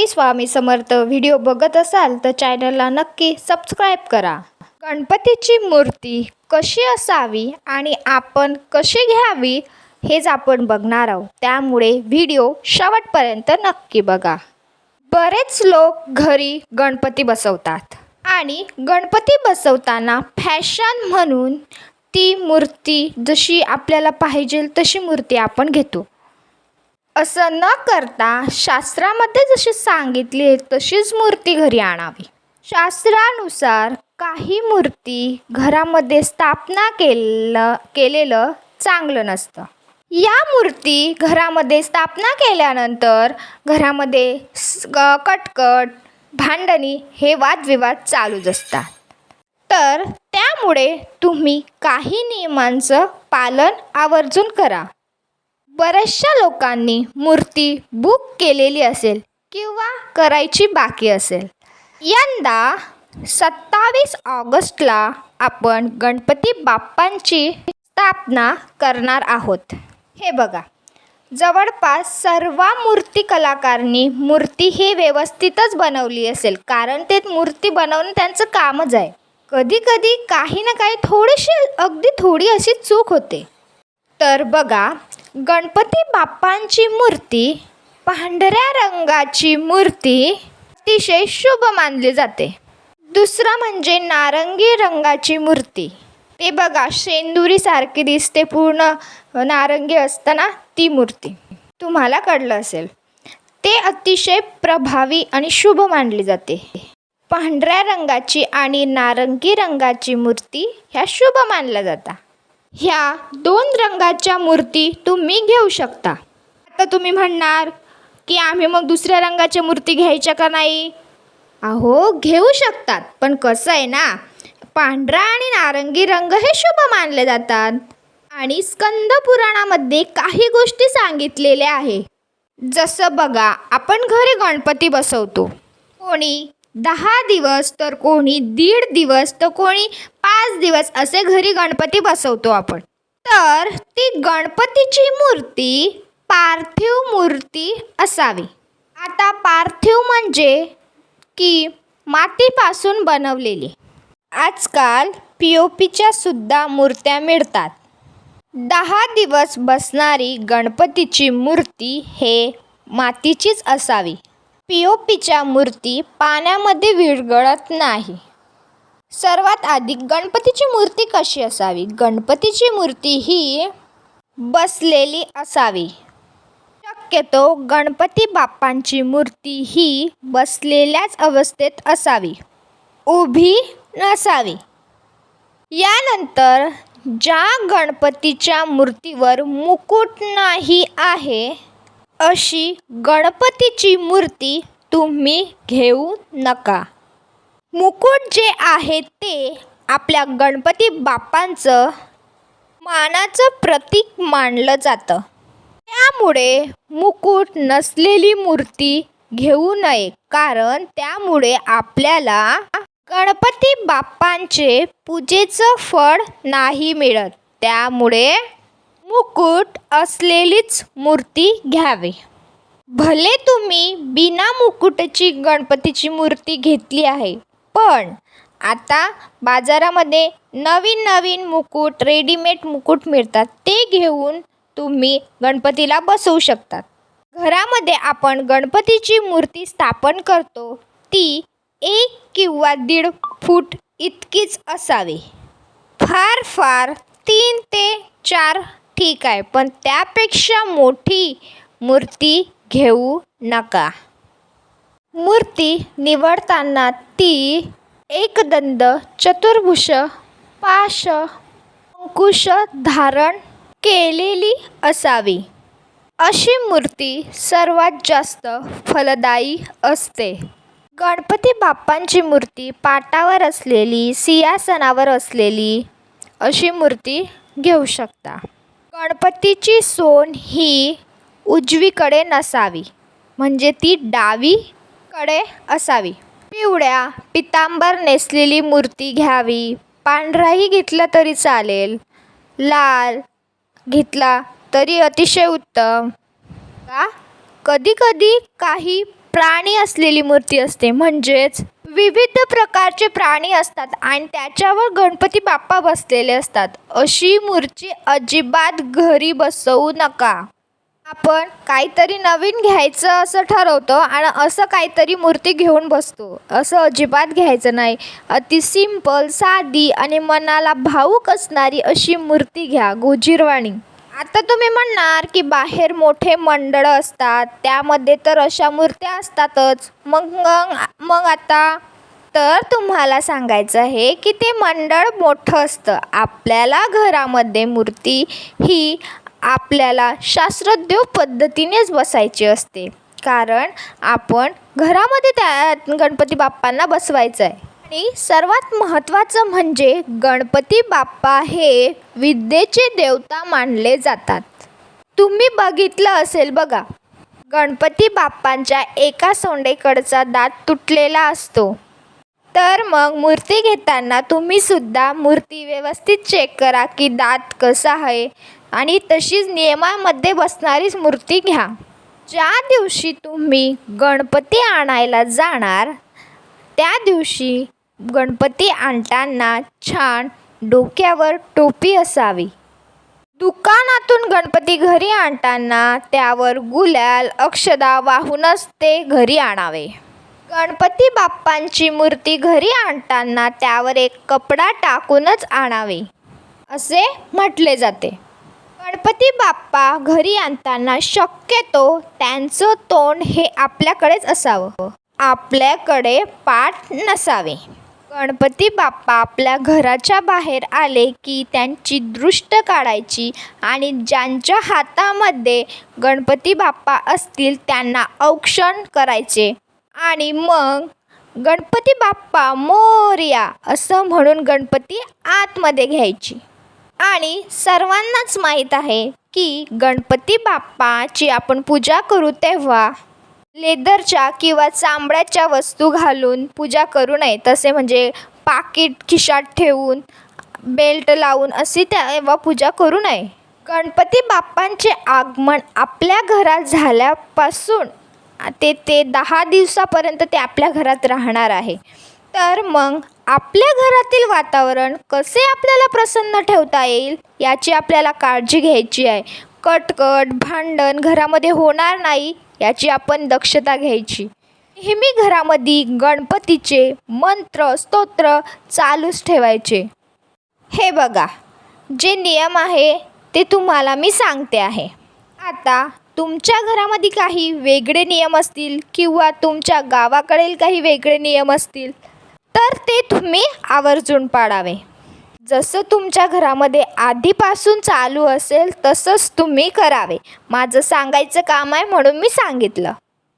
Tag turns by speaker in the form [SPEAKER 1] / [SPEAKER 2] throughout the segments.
[SPEAKER 1] Shri Swami Samarth video बघत असाल तर चॅनलला नक्की सबस्क्राईब करा. गणपतीची मूर्ती कशी असावी आणि आपण कशी घ्यावी हेच आपण बघणार आहोत. त्यामुळे व्हिडिओ शेवटपर्यंत नक्की बघा. बरेच लोक घरी गणपती बसवतात आणि गणपती बसवताना फॅशन म्हणून ती मूर्ती जशी आपल्याला पाहिजे तशी मूर्ती आपण घेतो. असं न करता शास्त्रामध्ये जशी सांगितली आहे तशीच मूर्ती घरी आणावी. शास्त्रानुसार काही मूर्ती घरामध्ये स्थापना केलं केलेलं चांगलं नसतं. या मूर्ती घरामध्ये स्थापना केल्यानंतर घरामध्ये कटकट भांडणी हे वादविवाद चालूच असतात. तर त्यामुळे तुम्ही काही नियमांचं पालन आवर्जून करा. बऱ्याचशा लोकांनी मूर्ती बुक केलेली असेल किंवा करायची बाकी असेल. यंदा सत्तावीस ऑगस्टला आपण गणपती बाप्पांची स्थापना करणार आहोत. हे बघा. जवळपास सर्व मूर्ती कलाकारांनी मूर्ती ही व्यवस्थितच बनवली असेल. कारण ते मूर्ती बनवणं त्यांचं कामच आहे. कधी कधी काही ना काही थोडीशी अगदी थोडी अशी चूक होते. तर बघा गणपती बाप्पांची मूर्ती पांढऱ्या रंगाची मूर्ती अतिशय शुभ मानली जाते. दुसरं म्हणजे नारंगी रंगाची मूर्ती. ते बघा शेंदुरीसारखी दिसते पूर्ण नारंगी असताना ती मूर्ती. तुम्हाला कळलं असेल. ते अतिशय प्रभावी आणि शुभ मानली जाते. पांढऱ्या रंगाची आणि नारंगी रंगाची मूर्ती ह्या शुभ मानल्या जातात. ह्या दोन रंगाच्या मूर्ती तुम्ही घेऊ शकता. आता तुम्ही म्हणणार की आम्ही मग दुसऱ्या रंगाच्या मूर्ती घ्यायच्या का नाही? अहो घेऊ शकतात पण कसं आहे ना पांढरा आणि नारंगी रंग हे शुभ मानले जातात. आणि स्कंद पुराणामध्ये काही गोष्टी सांगितलेल्या आहे. जसं बघा आपण घरी गणपती बसवतो. कोणी दहा दिवस तर कोणी दीड दिवस तर कोणी पाच दिवस असे घरी गणपती बसवतो आपण. तर ती गणपतीची मूर्ती पार्थिव मूर्ती असावी. आता पार्थिव म्हणजे की मातीपासून बनवलेली. आजकाल पी ओ पीच्या सुद्धा मूर्त्या मिळतात. दहा दिवस बसणारी गणपतीची मूर्ती हे मातीचीच असावी. पी ओ पीच्या मूर्ती पाण्यामध्ये विरघळत नाही. सर्वात आधी गणपतीची मूर्ती कशी असावी? गणपतीची मूर्ती ही बसलेली असावी. शक्यतो गणपती बाप्पांची मूर्ती ही बसलेल्याच अवस्थेत असावी. उभी नसावी. यानंतर ज्या गणपतीच्या मूर्तीवर मुकुट नाही आहे अशी गणपतीची मूर्ती तुम्ही घेऊ नका. मुकुट जे आहे ते आपल्या गणपती बाप्पांचं मानाचं प्रतीक मानलं जातं. त्यामुळे मुकुट नसलेली मूर्ती घेऊ नये कारण त्यामुळे आपल्याला गणपती बाप्पांचे पूजेचं फळ नाही मिळत. त्यामुळे मुकुट असलेलीच मूर्ती घ्यावी. भले तुम्ही बिना मुकुटाची गणपतीची मूर्ती घेतली आहे पण आता बाजारामध्ये नवीन नवीन मुकुट रेडीमेड मुकुट मिळतात. ते घेऊन तुम्ही गणपतीला बसवू शकतात. घरामध्ये आपण गणपतीची मूर्ती स्थापन करतो ती एक किंवा दीड फूट इतकीच असावी. फार फार तीन ते चार ठीक आहे पण त्यापेक्षा मोठी मूर्ती घेऊ नका. मूर्ती निवडताना ती एकदंद चतुर्भुष पाश अंकुश धारण केलेली असावी. अशी मूर्ती सर्वात जास्त फलदायी असते. गणपती बाप्पांची मूर्ती पाटावर असलेली सिंहासनावर असलेली अशी मूर्ती घेऊ शकता. गणपतीची सोन ही उजवीकडे नसावी. म्हणजे ती डावीकडे असावी. पिवळ्या पितांबर नेसलेली मूर्ती घ्यावी. पांढराही घेतला तरी चालेल. लाल घेतला तरी अतिशय उत्तम. का? कधीकधी काही प्राणी असलेली मूर्ती असते. म्हणजेच विविध प्रकारचे प्राणी असतात आणि त्याच्यावर गणपती बाप्पा बसलेले असतात. अशी मूर्ती अजिबात घरी बसवू नका. आपण काहीतरी नवीन घ्यायचं असं ठरवतो आणि असं काहीतरी मूर्ती घेऊन बसतो. असं अजिबात घ्यायचं नाही. अति सिंपल साधी आणि मनाला भावूक असणारी अशी मूर्ती घ्या. गोजीरवाणी. आता तुम्ही म्हणणार की बाहेर मोठे मंडळ असतात त्यामध्ये तर अशा मूर्त्या असतातच. मग मग आता तर तुम्हाला सांगायचं आहे की ते मंडळ मोठं असतं. आपल्याला घरामध्ये मूर्ती ही आपल्याला शास्त्रोद्योग पद्धतीनेच बसायची असते. कारण आपण घरामध्ये त्या गणपती बाप्पांना बसवायचं आहे आणि सर्वात महत्त्वाचं म्हणजे गणपती बाप्पा हे विद्येचे देवता मानले जातात. तुम्ही बघितलं असेल बघा गणपती बाप्पांच्या एका सोंडेकडचा दात तुटलेला असतो. तर मग मूर्ती घेताना तुम्ही सुद्धा मूर्ती व्यवस्थित चेक करा की दात कसा आहे आणि तशीच नियमामध्ये बसणारीच मूर्ती घ्या. ज्या दिवशी तुम्ही गणपती आणायला जाणार त्या दिवशी गणपती आणताना छान डोक्यावर टोपी असावी. दुकानातून गणपती घरी आणताना त्यावर गुलाल अक्षदा वाहूनच ते घरी आणावे. गणपती बाप्पांची मूर्ती घरी आणताना त्यावर एक कपडा टाकूनच आणावे असे म्हटले जाते. गणपती बाप्पा घरी आणताना शक्यतो त्यांचं तोंड हे आपल्याकडेच असावं. आपल्याकडे पाठ नसावे. गणपती बाप्पा आपल्या घराच्या बाहेर आले की त्यांची दृष्ट काढायची आणि ज्यांच्या हातामध्ये गणपती बाप्पा असतील त्यांना औक्षण करायचे. आणि मग गणपती बाप्पा मोर्या असं म्हणून गणपती आतमध्ये घ्यायची. आणि सर्वांनाच माहीत आहे की गणपती बाप्पाची आपण पूजा करू तेव्हा लेदरच्या किंवा चांबड्याच्या वस्तू घालून पूजा करू नये. तसे म्हणजे पाकीट खिशात ठेवून बेल्ट लावून अशी तेव्हा पूजा करू नये. गणपती बाप्पांचे आगमन आपल्या घरात झाल्यापासून ते ते दहा दिवसापर्यंत ते आपल्या घरात राहणार आहे. तर मग आपल्या घरातील वातावरण कसे आपल्याला प्रसन्न ठेवता येईल याची आपल्याला काळजी घ्यायची आहे. कटकट भांडण घरामध्ये होणार नाही. याची आपण दक्षता घ्यायची. नेहमी घरामध्ये गणपतीचे मंत्र स्तोत्र चालूच ठेवायचे. हे बघा जे नियम आहे ते तुम्हाला मी सांगते आहे. आता तुमच्या घरामध्ये काही वेगळे नियम असतील किंवा तुमच्या गावाकडील काही वेगळे नियम असतील तर ते तुम्ही आवर्जून पाळावे. जसं तुमच्या घरामध्ये आधीपासून चालू असेल तसंच तुम्ही करावे. माझं सांगायचं काम आहे म्हणून मी सांगितलं.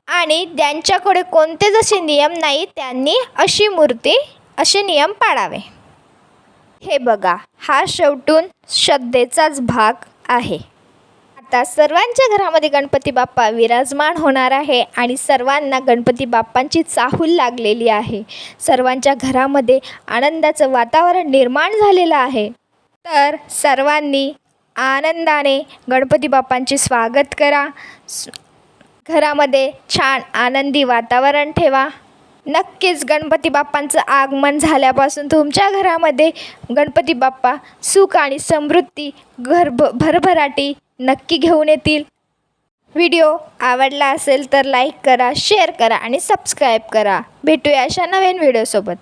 [SPEAKER 1] आणि ज्यांच्याकडे कोणते जसे नियम नाही त्यांनी अशी मूर्ती असे नियम पाळावे. हे बघा हा शेवटून श्रद्धेचाच भाग आहे. आता सर्वांच्या घरामध्ये गणपती बाप्पा विराजमान होणार आहे आणि सर्वांना गणपती बाप्पांची चाहूल लागलेली आहे. सर्वांच्या घरामध्ये आनंदाचं वातावरण निर्माण झालेलं आहे. तर सर्वांनी आनंदाने गणपती बाप्पांचे स्वागत करा. घरामध्ये छान आनंदी वातावरण ठेवा. नक्कीच गणपती बाप्पांचं आगमन झाल्यापासून तुमच्या घरामध्ये गणपती बाप्पा सुख आणि समृद्धी घर भरभराटी नक्की घेऊन येतील. व्हिडिओ आवडला असेल तर लाईक करा शेअर करा आणि सबस्क्राईब करा. भेटूया अशा नवीन व्हिडिओसोबत.